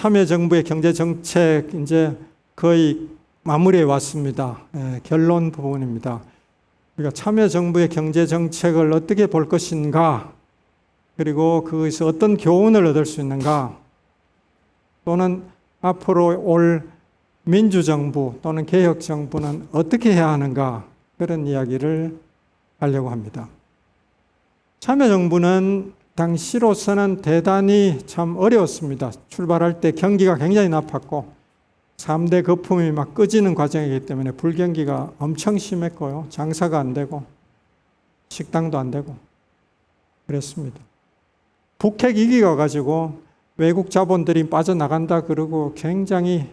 참여정부의 경제정책 이제 거의 마무리에 왔습니다. 예, 결론 부분입니다. 그러니까 참여정부의 경제정책을 어떻게 볼 것인가, 그리고 그것에서 어떤 교훈을 얻을 수 있는가, 또는 앞으로 올 민주정부 또는 개혁정부는 어떻게 해야 하는가, 그런 이야기를 하려고 합니다. 참여정부는 당시로서는 대단히 참 어려웠습니다. 출발할 때 경기가 굉장히 나빴고 3대 거품이 막 꺼지는 과정이기 때문에 불경기가 엄청 심했고요. 장사가 안 되고 식당도 안 되고 그랬습니다. 북핵 위기가 가지고 외국 자본들이 빠져나간다 그러고 굉장히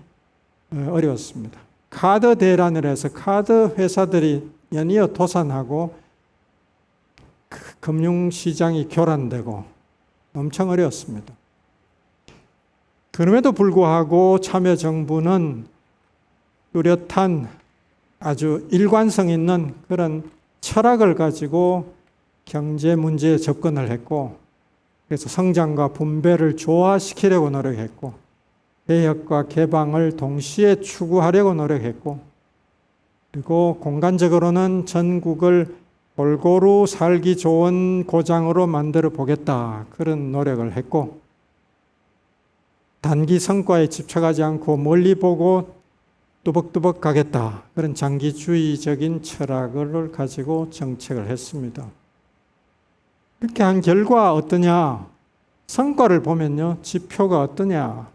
어, 어려웠습니다. 카드 대란을 해서 카드 회사들이 연이어 도산하고 그 금융시장이 교란되고 엄청 어려웠습니다. 그럼에도 불구하고 참여정부는 뚜렷한 아주 일관성 있는 그런 철학을 가지고 경제 문제에 접근을 했고, 그래서 성장과 분배를 조화시키려고 노력했고, 개혁과 개방을 동시에 추구하려고 노력했고, 그리고 공간적으로는 전국을 골고루 살기 좋은 고장으로 만들어 보겠다. 그런 노력을 했고, 단기 성과에 집착하지 않고 멀리 보고 뚜벅뚜벅 가겠다. 그런 장기주의적인 철학을 가지고 정책을 했습니다. 이렇게 한 결과 어떠냐? 성과를 보면요. 지표가 어떠냐?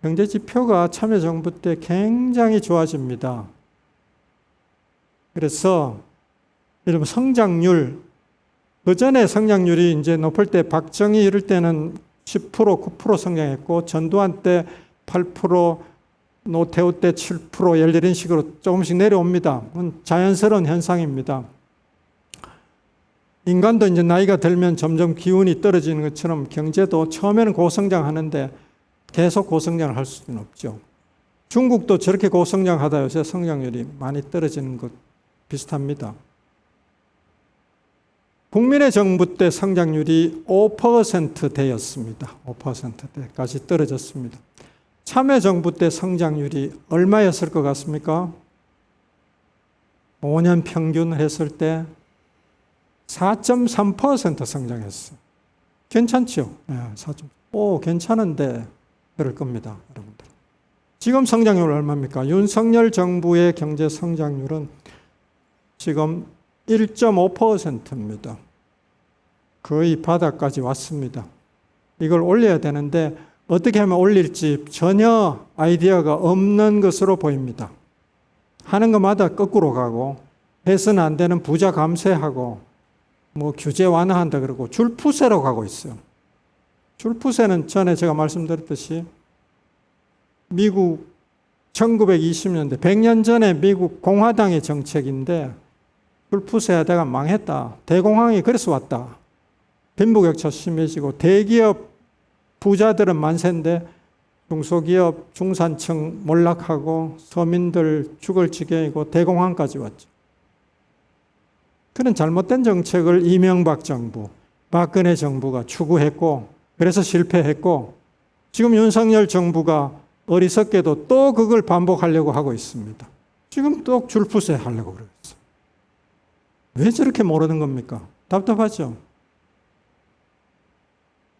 경제 지표가 참여정부 때 굉장히 좋아집니다. 그래서 여러분 성장률 그 전에 성장률이 이제 높을 때 박정희 이럴 때는 10% 9% 성장했고 전두환 때 8% 노태우 때 7%열 이런 식으로 조금씩 내려옵니다. 자연스러운 현상입니다. 인간도 이제 나이가 들면 점점 기운이 떨어지는 것처럼 경제도 처음에는 고성장하는데 계속 고성장을 할 수는 없죠. 중국도 저렇게 고성장하다 요새 성장률이 많이 떨어지는 것 비슷합니다. 국민의 정부 때 성장률이 5%대였습니다. 5%대까지 떨어졌습니다. 참여정부 때 성장률이 얼마였을 것 같습니까? 5년 평균을 했을 때 4.3% 성장했어요. 괜찮죠? 네, 4. 오, 괜찮은데 그럴 겁니다, 여러분들. 지금 성장률 얼마입니까? 윤석열 정부의 경제 성장률은 지금 1.5%입니다. 거의 바닥까지 왔습니다. 이걸 올려야 되는데 어떻게 하면 올릴지 전혀 아이디어가 없는 것으로 보입니다. 하는 것마다 거꾸로 가고 해서는 안 되는 부자 감세하고 뭐 규제 완화한다 그러고 줄푸세로 가고 있어요. 줄푸세는 전에 제가 말씀드렸듯이 미국 1920년대 100년 전에 미국 공화당의 정책인데 줄푸세 하다가 망했다. 대공황이 그래서 왔다. 빈부격차 심해지고 대기업 부자들은 만세인데 중소기업 중산층 몰락하고 서민들 죽을 지경이고 대공황까지 왔죠. 그런 잘못된 정책을 이명박 정부, 박근혜 정부가 추구했고 그래서 실패했고 지금 윤석열 정부가 어리석게도 또 그걸 반복하려고 하고 있습니다. 지금 또 줄푸세 하려고 그러겠어. 왜 저렇게 모르는 겁니까? 답답하죠?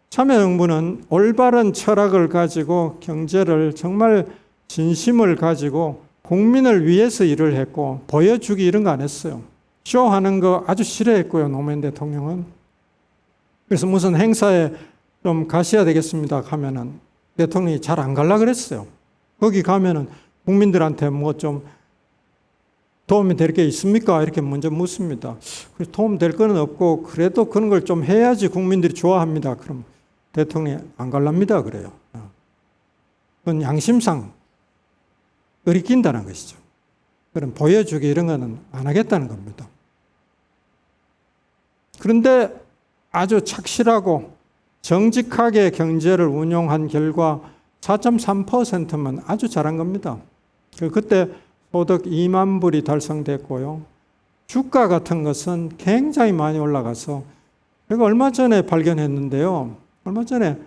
참여정부는 올바른 철학을 가지고 경제를 정말 진심을 가지고 국민을 위해서 일을 했고 보여주기 이런 거 안 했어요. 쇼하는 거 아주 싫어했고요. 노무현 대통령은. 그래서 무슨 행사에 좀 가셔야 되겠습니다 하면은 대통령이 잘 안 갈라 그랬어요. 거기 가면은 국민들한테 뭐 좀 도움이 될 게 있습니까? 이렇게 먼저 묻습니다. 도움 될 거는 없고 그래도 그런 걸 좀 해야지 국민들이 좋아합니다. 그럼 대통령이 안 갈랍니다. 그래요. 그건 양심상 의리낀다는 것이죠. 그럼 보여주기 이런 거는 안 하겠다는 겁니다. 그런데 아주 착실하고 정직하게 경제를 운용한 결과 4.3%면 아주 잘한 겁니다. 그때 소득 2만 불이 달성됐고요. 주가 같은 것은 굉장히 많이 올라가서 제가 얼마 전에 발견했는데요. 얼마 전에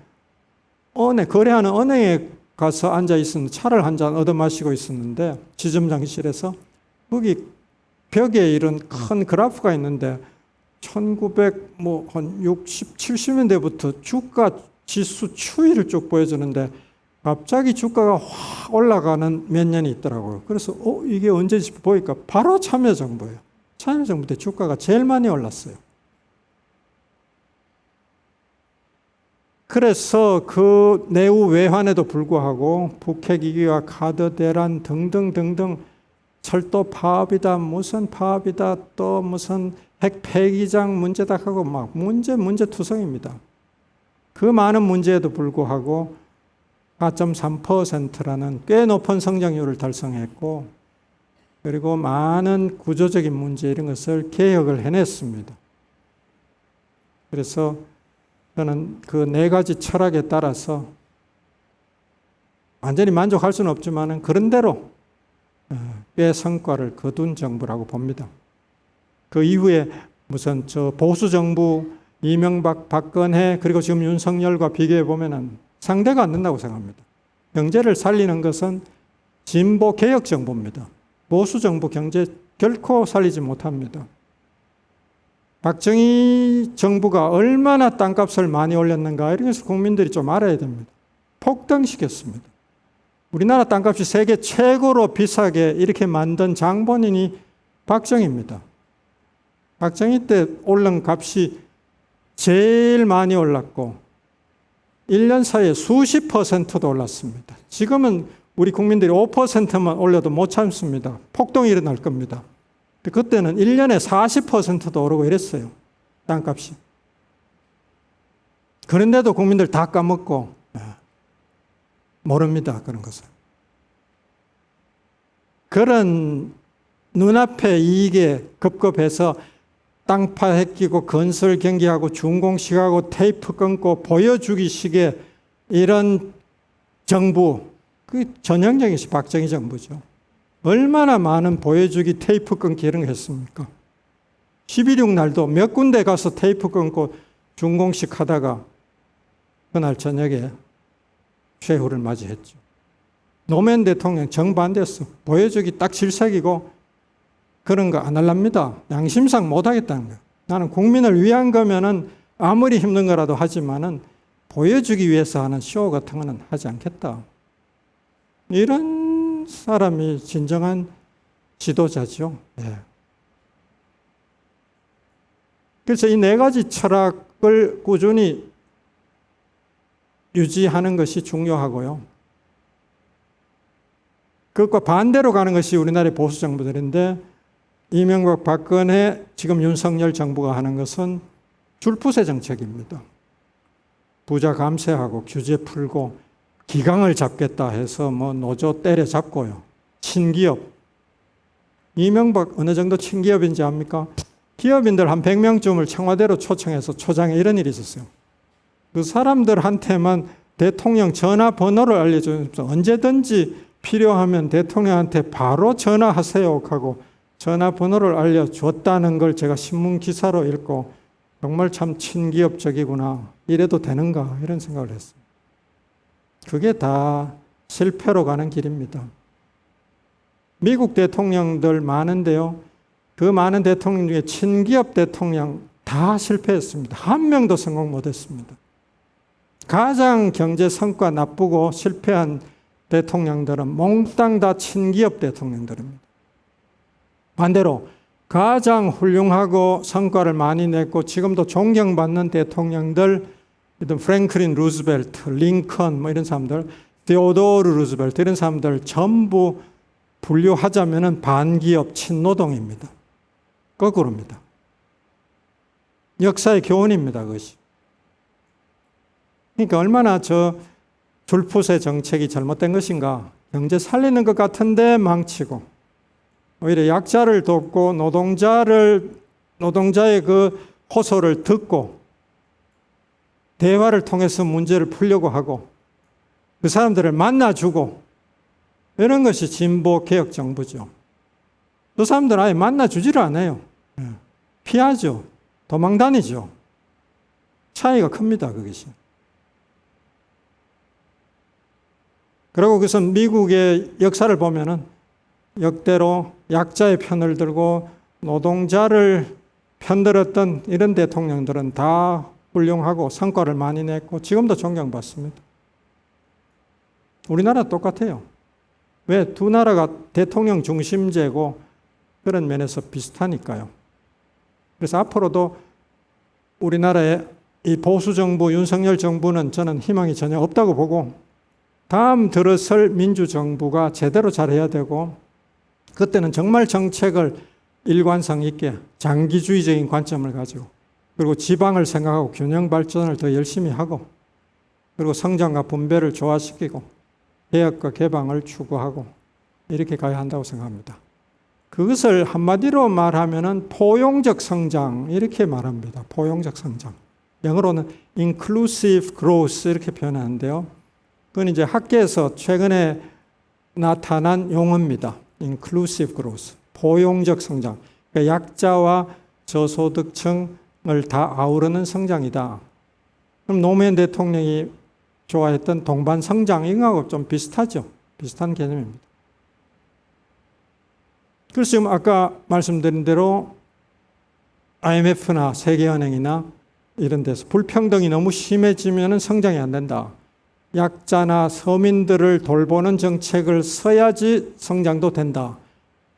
은행, 거래하는 은행의 가서 앉아 있었는데 차를 한 잔 얻어 마시고 있었는데 지점장실에서 거기 벽에 이런 큰 그래프가 있는데 1900뭐한 60, 70년대부터 주가 지수 추이를 쭉 보여주는데 갑자기 주가가 확 올라가는 몇 년이 있더라고요. 그래서 어 이게 언제지 보니까 바로 참여정부예요. 참여정부 때 주가가 제일 많이 올랐어요. 그래서 그 내후 외환에도 불구하고 북핵위기와 카드 대란 등등 등등 철도 파업이다 무슨 파업이다 또 무슨 핵 폐기장 문제다 하고 막 문제 문제 투성입니다. 그 많은 문제에도 불구하고 4.3%라는 꽤 높은 성장률을 달성했고 그리고 많은 구조적인 문제 이런 것을 개혁을 해냈습니다. 그래서 저는 그 네 가지 철학에 따라서 완전히 만족할 수는 없지만은 그런대로 어, 꽤 성과를 거둔 정부라고 봅니다. 그 이후에 무슨 저 보수 정부 이명박, 박근혜 그리고 지금 윤석열과 비교해 보면은 상대가 안 된다고 생각합니다. 경제를 살리는 것은 진보 개혁 정부입니다. 보수 정부 경제 결코 살리지 못합니다. 박정희 정부가 얼마나 땅값을 많이 올렸는가 이런 것을 국민들이 좀 알아야 됩니다. 폭등시켰습니다. 우리나라 땅값이 세계 최고로 비싸게 이렇게 만든 장본인이 박정희입니다. 박정희 때 오른 값이 제일 많이 올랐고 1년 사이에 수십 퍼센트도 올랐습니다. 지금은 우리 국민들이 5%만 올려도 못 참습니다. 폭동이 일어날 겁니다. 그때는 1년에 40%도 오르고 이랬어요. 땅값이. 그런데도 국민들 다 까먹고 예, 모릅니다. 그런 것을. 그런 눈앞에 이익에 급급해서 땅파 해끼고 건설 경기하고 준공식하고 테이프 끊고 보여주기 식의 이런 정부, 그 전형적인 박정희 정부죠. 얼마나 많은 보여주기 테이프 끊기 이런 거 했습니까? 11.6 날도 몇 군데 가서 테이프 끊고 준공식 하다가 그날 저녁에 최후를 맞이했죠. 노무현 대통령 정반대였어. 보여주기 딱 질색이고 그런 거 안 할랍니다. 양심상 못 하겠다는 거예요. 나는 국민을 위한 거면은 아무리 힘든 거라도 하지만은 보여주기 위해서 하는 쇼 같은 거는 하지 않겠다. 이런 사람이 진정한 지도자죠. 예. 그래서 이 네 가지 철학을 꾸준히 유지하는 것이 중요하고요. 그것과 반대로 가는 것이 우리나라의 보수 정부들인데 이명박 박근혜 지금 윤석열 정부가 하는 것은 줄푸세 정책입니다. 부자 감세하고 규제 풀고 기강을 잡겠다 해서 뭐 노조 때려잡고요. 친기업. 이명박 어느 정도 친기업인지 압니까? 기업인들 한 100명쯤을 청와대로 초청해서 초장에 이런 일이 있었어요. 그 사람들한테만 대통령 전화 번호를 알려주면서 언제든지 필요하면 대통령한테 바로 전화하세요 하고 전화 번호를 알려줬다는 걸 제가 신문 기사로 읽고 정말 참 친기업적이구나. 이래도 되는가. 이런 생각을 했어요. 그게 다 실패로 가는 길입니다. 미국 대통령들 많은데요. 그 많은 대통령 중에 친기업 대통령 다 실패했습니다. 한 명도 성공 못했습니다. 가장 경제 성과 나쁘고 실패한 대통령들은 몽땅 다 친기업 대통령들입니다. 반대로 가장 훌륭하고 성과를 많이 냈고 지금도 존경받는 대통령들, 프랭클린 루즈벨트, 링컨 뭐 이런 사람들, 데오도르 루즈벨트 이런 사람들 전부 분류하자면은 반기업 친노동입니다. 거꾸로입니다. 역사의 교훈입니다, 그것이. 그러니까 얼마나 저 줄푸세 정책이 잘못된 것인가. 경제 살리는 것 같은데 망치고 오히려 약자를 돕고 노동자를 노동자의 그 호소를 듣고 대화를 통해서 문제를 풀려고 하고 그 사람들을 만나주고 이런 것이 진보 개혁 정부죠. 그 사람들 아예 만나주지를 않아요. 예. 피하죠. 도망 다니죠. 차이가 큽니다. 그것이. 그리고 그것은 미국의 역사를 보면은 역대로 약자의 편을 들고 노동자를 편들었던 이런 대통령들은 다 훌륭하고 성과를 많이 냈고 지금도 존경받습니다. 우리나라 똑같아요. 왜? 두 나라가 대통령 중심제고 그런 면에서 비슷하니까요. 그래서 앞으로도 우리나라의 이 보수 정부, 윤석열 정부는 저는 희망이 전혀 없다고 보고 다음 들어설 민주 정부가 제대로 잘해야 되고 그때는 정말 정책을 일관성 있게 장기주의적인 관점을 가지고 그리고 지방을 생각하고 균형 발전을 더 열심히 하고 그리고 성장과 분배를 조화시키고 개혁과 개방을 추구하고 이렇게 가야 한다고 생각합니다. 그것을 한마디로 말하면은 포용적 성장 이렇게 말합니다. 포용적 성장. 영어로는 inclusive growth 이렇게 표현하는데요. 그건 이제 학계에서 최근에 나타난 용어입니다. inclusive growth. 포용적 성장. 그러니까 약자와 저소득층을 다 아우르는 성장이다. 그럼 노무현 대통령이 좋아했던 동반 성장 이거하고 좀 비슷하죠. 비슷한 개념입니다. 그래서 지금 아까 말씀드린 대로 IMF나 세계은행이나 이런 데서 불평등이 너무 심해지면 성장이 안 된다. 약자나 서민들을 돌보는 정책을 써야지 성장도 된다.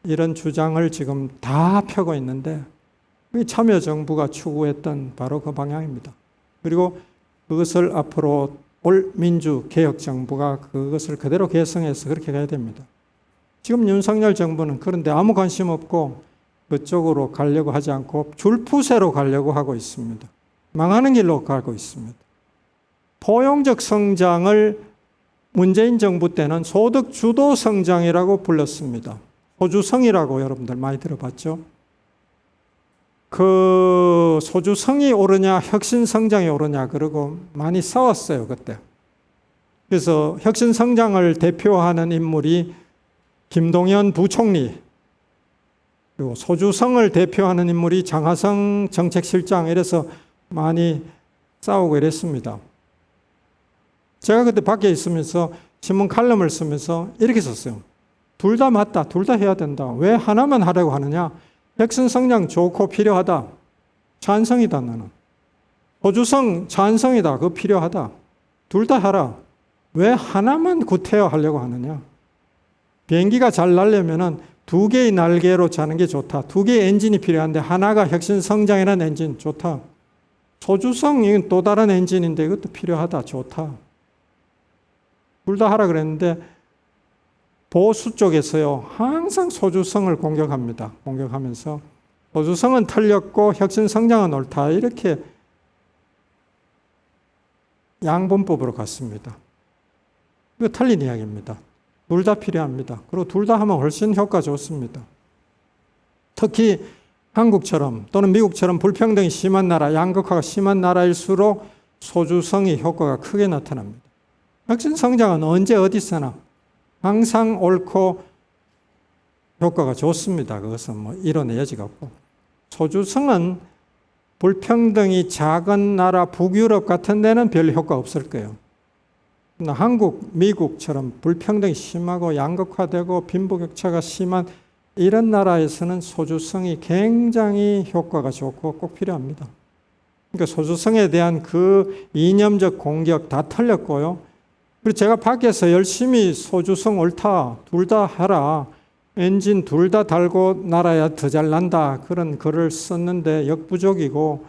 이런 주장을 지금 다 펴고 있는데 참여정부가 추구했던 바로 그 방향입니다. 그리고 그것을 앞으로 올 민주 개혁 정부가 그것을 그대로 개성해서 그렇게 가야 됩니다. 지금 윤석열 정부는 그런데 아무 관심 없고 그쪽으로 가려고 하지 않고 줄푸세로 가려고 하고 있습니다. 망하는 길로 가고 있습니다. 포용적 성장을 문재인 정부 때는 소득 주도 성장이라고 불렀습니다. 소주성이라고 여러분들 많이 들어봤죠? 그 소주성이 오르냐 혁신 성장이 오르냐 그러고 많이 싸웠어요 그때. 그래서 혁신 성장을 대표하는 인물이 김동연 부총리 그리고 소주성을 대표하는 인물이 장하성 정책실장 이래서 많이 싸우고 이랬습니다. 제가 그때 밖에 있으면서 신문 칼럼을 쓰면서 이렇게 썼어요. 둘 다 맞다. 둘 다 해야 된다. 왜 하나만 하려고 하느냐? 혁신 성장 좋고 필요하다. 찬성이다 나는. 호주성 찬성이다. 그거 필요하다. 둘 다 하라. 왜 하나만 구태여 하려고 하느냐? 비행기가 잘 날려면은 두 개의 날개로 자는 게 좋다. 두 개의 엔진이 필요한데 하나가 혁신 성장이라는 엔진 좋다. 소주성 이건 또 다른 엔진인데 이것도 필요하다. 좋다. 둘 다 하라 그랬는데 보수 쪽에서요 항상 소주성을 공격합니다. 공격하면서 소주성은 틀렸고 혁신 성장은 옳다 이렇게 양분법으로 갔습니다. 이거 틀린 이야기입니다. 둘 다 필요합니다. 그리고 둘 다 하면 훨씬 효과 좋습니다. 특히 한국처럼 또는 미국처럼 불평등이 심한 나라, 양극화가 심한 나라일수록 소주성이 효과가 크게 나타납니다. 혁신 성장은 언제 어디서나 항상 옳고 효과가 좋습니다. 그것은 뭐 이론의 여지가 없고. 소주성은 불평등이 작은 나라 북유럽 같은 데는 별 효과 없을 거예요. 한국, 미국처럼 불평등이 심하고 양극화되고 빈부격차가 심한 이런 나라에서는 소주성이 굉장히 효과가 좋고 꼭 필요합니다. 그러니까 소주성에 대한 그 이념적 공격 다 틀렸고요. 그리고 제가 밖에서 열심히 소주성 옳다, 둘 다 하라, 엔진 둘 다 달고 날아야 더 잘 난다. 그런 글을 썼는데 역부족이고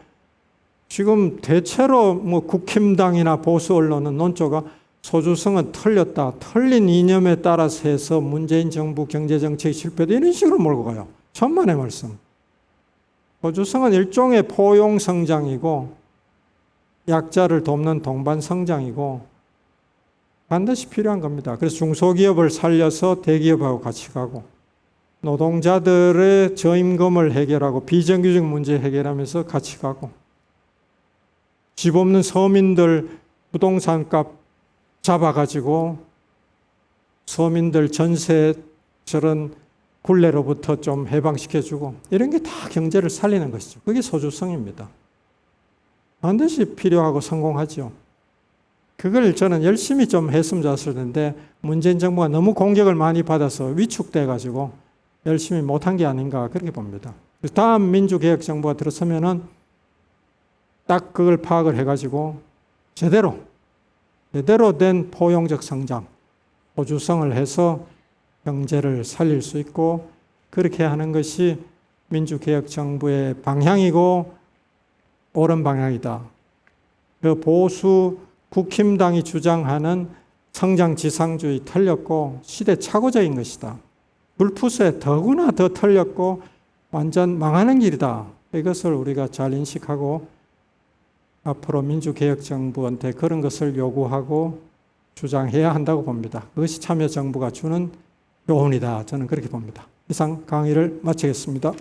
지금 대체로 뭐 국힘당이나 보수 언론은 논조가 소주성은 틀렸다. 틀린 이념에 따라서 해서 문재인 정부 경제정책이 실패다. 이런 식으로 몰고 가요. 천만의 말씀. 소주성은 일종의 포용성장이고 약자를 돕는 동반성장이고 반드시 필요한 겁니다. 그래서 중소기업을 살려서 대기업하고 같이 가고 노동자들의 저임금을 해결하고 비정규직 문제 해결하면서 같이 가고 집 없는 서민들 부동산 값 잡아가지고 서민들 전세 저런 굴레로부터 좀 해방시켜주고 이런 게 다 경제를 살리는 것이죠. 그게 소주성입니다. 반드시 필요하고 성공하죠. 그걸 저는 열심히 좀 했으면 좋았을 텐데 문재인 정부가 너무 공격을 많이 받아서 위축돼 가지고 열심히 못한 게 아닌가 그렇게 봅니다. 다음 민주개혁 정부가 들어서면은 딱 그걸 파악을 해가지고 제대로 제대로 된 포용적 성장, 호주성을 해서 경제를 살릴 수 있고 그렇게 하는 것이 민주개혁 정부의 방향이고 옳은 방향이다. 그 보수 국힘당이 주장하는 성장 지상주의 틀렸고 시대착오적인 것이다. 불푸스에 더구나 더 틀렸고 완전 망하는 길이다. 이것을 우리가 잘 인식하고 앞으로 민주개혁정부한테 그런 것을 요구하고 주장해야 한다고 봅니다. 그것이 참여정부가 주는 교훈이다. 저는 그렇게 봅니다. 이상 강의를 마치겠습니다.